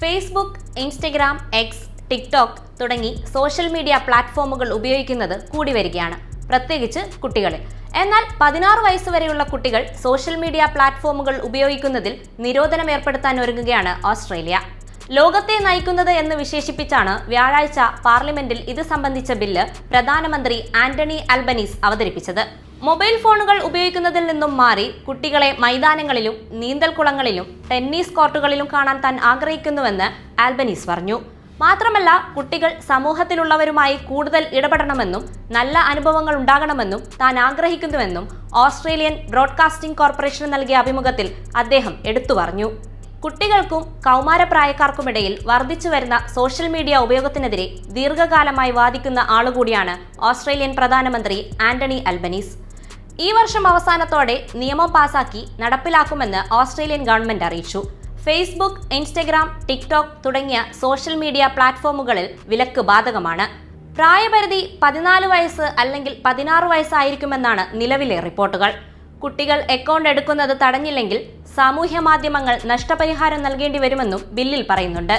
Facebook Instagram X TikTok തുടങ്ങി social media പ്ലാറ്റ്ഫോമുകൾ ഉപയോഗിക്കുന്നത് കൂടി വരികയാണ്. പ്രത്യേകിച്ച് കുട്ടികളിൽ. എന്നാൽ പതിനാറ് വരെയുള്ള കുട്ടികൾ സോഷ്യൽ മീഡിയ പ്ലാറ്റ്ഫോമുകൾ ഉപയോഗിക്കുന്നതിൽ നിരോധനം ഏർപ്പെടുത്താൻ ഒരുങ്ങുകയാണ് ഓസ്ട്രേലിയ. ലോകത്തെ നയിക്കുന്നത് എന്ന് വിശേഷിപ്പിച്ചാണ് വ്യാഴാഴ്ച പാർലമെന്റിൽ ഇത് സംബന്ധിച്ച ബില്ല് പ്രധാനമന്ത്രി ആന്റണി അൽബനീസ് അവതരിപ്പിച്ചത്. മൊബൈൽ ഫോണുകൾ ഉപയോഗിക്കുന്നതിൽ നിന്നും മാറി കുട്ടികളെ മൈതാനങ്ങളിലും നീന്തൽക്കുളങ്ങളിലും ടെന്നീസ് കോർട്ടുകളിലും കാണാൻ താൻ ആഗ്രഹിക്കുന്നുവെന്ന് ആൽബനീസ് പറഞ്ഞു. മാത്രമല്ല കുട്ടികൾ സമൂഹത്തിലുള്ളവരുമായി കൂടുതൽ ഇടപെടണമെന്നും നല്ല അനുഭവങ്ങൾ ഉണ്ടാകണമെന്നും താൻ ആഗ്രഹിക്കുന്നുവെന്നും ഓസ്ട്രേലിയൻ ബ്രോഡ്കാസ്റ്റിംഗ് കോർപ്പറേഷന് നൽകിയ അഭിമുഖത്തിൽ അദ്ദേഹം എടുത്തു പറഞ്ഞു. കുട്ടികൾക്കും കൗമാരപ്രായക്കാർക്കുമിടയിൽ വർദ്ധിച്ചു വരുന്ന സോഷ്യൽ മീഡിയ ഉപയോഗത്തിനെതിരെ ദീർഘകാലമായി വാദിക്കുന്ന ആളുകൂടിയാണ് ഓസ്ട്രേലിയൻ പ്രധാനമന്ത്രി ആന്റണി അൽബനീസ് ഈ വർഷം അവസാനത്തോടെ നിയമം പാസാക്കി നടപ്പിലാക്കുമെന്ന് ഓസ്ട്രേലിയൻ ഗവൺമെന്റ് അറിയിച്ചു. ഫേസ്ബുക്ക് ഇൻസ്റ്റഗ്രാം ടിക്ടോക്ക് തുടങ്ങിയ സോഷ്യൽ മീഡിയ പ്ലാറ്റ്ഫോമുകളിൽ വിലക്ക് ബാധകമാണ്. പ്രായപരിധി പതിനാല് വയസ്സ് അല്ലെങ്കിൽ പതിനാറ് വയസ്സായിരിക്കുമെന്നാണ് നിലവിലെ റിപ്പോർട്ടുകൾ. കുട്ടികൾ അക്കൗണ്ട് എടുക്കുന്നത് തടഞ്ഞില്ലെങ്കിൽ സാമൂഹ്യ മാധ്യമങ്ങൾ നഷ്ടപരിഹാരം നൽകേണ്ടി വരുമെന്നും ബില്ലിൽ പറയുന്നുണ്ട്.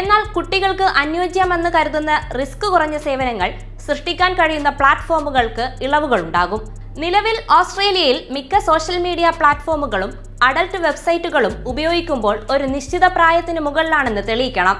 എന്നാൽ കുട്ടികൾക്ക് അനുയോജ്യമെന്ന് കരുതുന്ന റിസ്ക് കുറഞ്ഞ സേവനങ്ങൾ സൃഷ്ടിക്കാൻ കഴിയുന്ന പ്ലാറ്റ്ഫോമുകൾക്ക് ഇളവുകൾ ഉണ്ടാകും നിലവിൽ ഓസ്ട്രേലിയയിൽ മിക്ക സോഷ്യൽ മീഡിയ പ്ലാറ്റ്ഫോമുകളും അഡൽട്ട് വെബ്സൈറ്റുകളും ഉപയോഗിക്കുമ്പോൾ ഒരു നിശ്ചിത പ്രായത്തിന് മുകളിലാണെന്ന് തെളിയിക്കണം.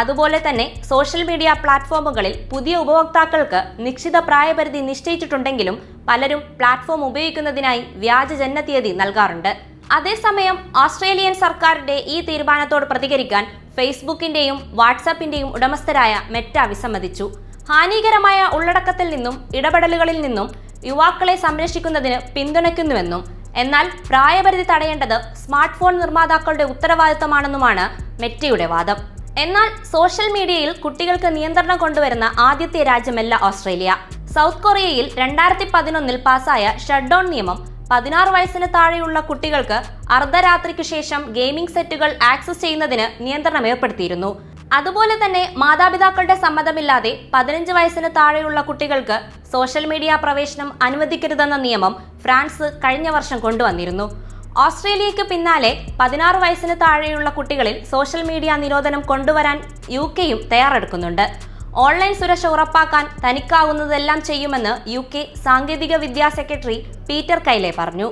അതുപോലെ തന്നെ സോഷ്യൽ മീഡിയ പ്ലാറ്റ്ഫോമുകളിൽ പുതിയ ഉപഭോക്താക്കൾക്ക് നിശ്ചിത പ്രായപരിധി നിശ്ചയിച്ചിട്ടുണ്ടെങ്കിലും പലരും പ്ലാറ്റ്ഫോം ഉപയോഗിക്കുന്നതിനായി വ്യാജ ജന്മതീയതി നൽകാറുണ്ട്. അതേസമയം ഓസ്ട്രേലിയൻ സർക്കാരിന്റെ ഈ തീരുമാനത്തോട് പ്രതികരിക്കാൻ ഫേസ്ബുക്കിന്റെയും വാട്സാപ്പിന്റെയും ഉടമസ്ഥരായ മെറ്റ വിസമ്മതിച്ചു. ഹാനികരമായ ഉള്ളടക്കത്തിൽ നിന്നും ഇടപെടലുകളിൽ നിന്നും യുവാക്കളെ സംരക്ഷിക്കുന്നതിന് പിന്തുണയ്ക്കുന്നുവെന്നും എന്നാൽ പ്രായപരിധി തടയേണ്ടത് സ്മാർട്ട് ഫോൺ നിർമ്മാതാക്കളുടെ ഉത്തരവാദിത്തമാണെന്നുമാണ് മെറ്റയുടെ വാദം. എന്നാൽ സോഷ്യൽ മീഡിയയിൽ കുട്ടികൾക്ക് നിയന്ത്രണം കൊണ്ടുവരുന്ന ആദ്യത്തെ രാജ്യമല്ല ഓസ്ട്രേലിയ. സൗത്ത് കൊറിയയിൽ രണ്ടായിരത്തി പതിനൊന്നിൽ പാസായ ഷട്ട് ഡൗൺ നിയമം പതിനാറ് വയസ്സിന് താഴെയുള്ള കുട്ടികൾക്ക് അർദ്ധരാത്രിക്ക് ശേഷം ഗെയിമിംഗ് സെറ്റുകൾ ആക്സസ് ചെയ്യുന്നതിന് നിയന്ത്രണം ഏർപ്പെടുത്തിയിരുന്നു. അതുപോലെ തന്നെ മാതാപിതാക്കളുടെ സമ്മതമില്ലാതെ പതിനഞ്ച് വയസ്സിന് താഴെയുള്ള കുട്ടികൾക്ക് സോഷ്യൽ മീഡിയ പ്രവേശനം അനുവദിക്കരുതെന്ന നിയമം ഫ്രാൻസ് കഴിഞ്ഞ വർഷം കൊണ്ടുവന്നിരുന്നു. ഓസ്ട്രേലിയയ്ക്ക് പിന്നാലെ പതിനാറ് വയസ്സിന് താഴെയുള്ള കുട്ടികളിൽ സോഷ്യൽ മീഡിയ നിരോധനം കൊണ്ടുവരാൻ യു കെയും തയ്യാറെടുക്കുന്നുണ്ട്. ഓൺലൈൻ സുരക്ഷ ഉറപ്പാക്കാൻ തനിക്കാവുന്നതെല്ലാം ചെയ്യുമെന്ന് യു കെ സാങ്കേതിക വിദ്യാ സെക്രട്ടറി പീറ്റർ കൈലെ പറഞ്ഞു.